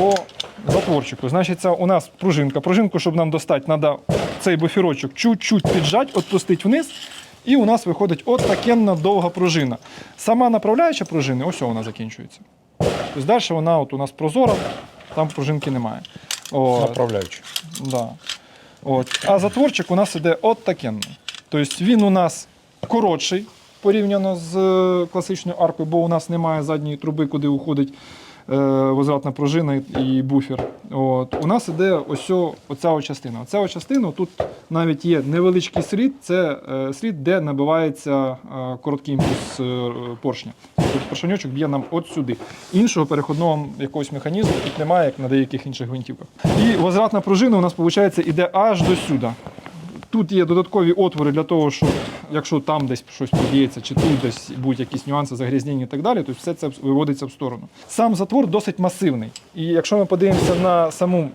по затворчику. Значить, у нас пружинка. Пружинку, щоб нам достати, треба цей буферочок чуть-чуть піджати, відпустити вниз. І у нас виходить от такенна довга пружина. Сама направляюча пружини, ось вона закінчується. Тобто далі вона от у нас прозора, там пружинки немає. От. Направляючи. Да. От. А затворчик у нас іде от такенний. Тобто він у нас коротший порівняно з е, класичною аркою, бо у нас немає задньої труби, куди уходить возвратна пружина і буфер. От. У нас іде ось оця частина. Оця частина тут навіть є невеличкий слід, це е, слід, де набивається е, короткий імпульс е, поршня. Тобто поршеньочок б'є нам от сюди. Іншого переходного якогось механізму тут немає, як на деяких інших гвинтівках. І возвратна пружина у нас, виходить, іде аж до сюди. Тут є додаткові отвори для того, щоб якщо там десь щось поб'ється, чи тут десь будуть якісь нюанси, загрязнення і так далі, то все це виводиться в сторону. Сам затвор досить масивний. І якщо ми подивимося на саму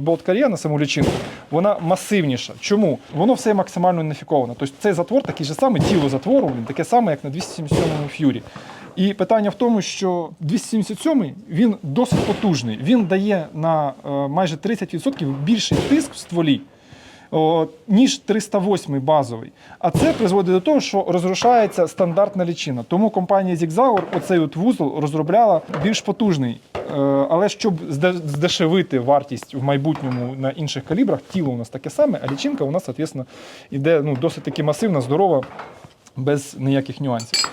болт кар'є, на саму лічинку, вона масивніша. Чому? Воно все максимально уніфіковано. Тобто цей затвор такий же самий, тіло затвору, він таке саме, як на 277-му ф'юрі. І питання в тому, що 277 він досить потужний. Він дає на е, майже 30% більший тиск в стволі ніж 308 базовий. А це призводить до того, що розрушається стандартна лічина. Тому компанія Zigzauer оцей от вузол розробляла більш потужний. Е, Але щоб зде- здешевити вартість в майбутньому на інших калібрах, тіло у нас таке саме, а лічинка у нас, відповідно, іде ну, досить таки масивна, здорова, без ніяких нюансів.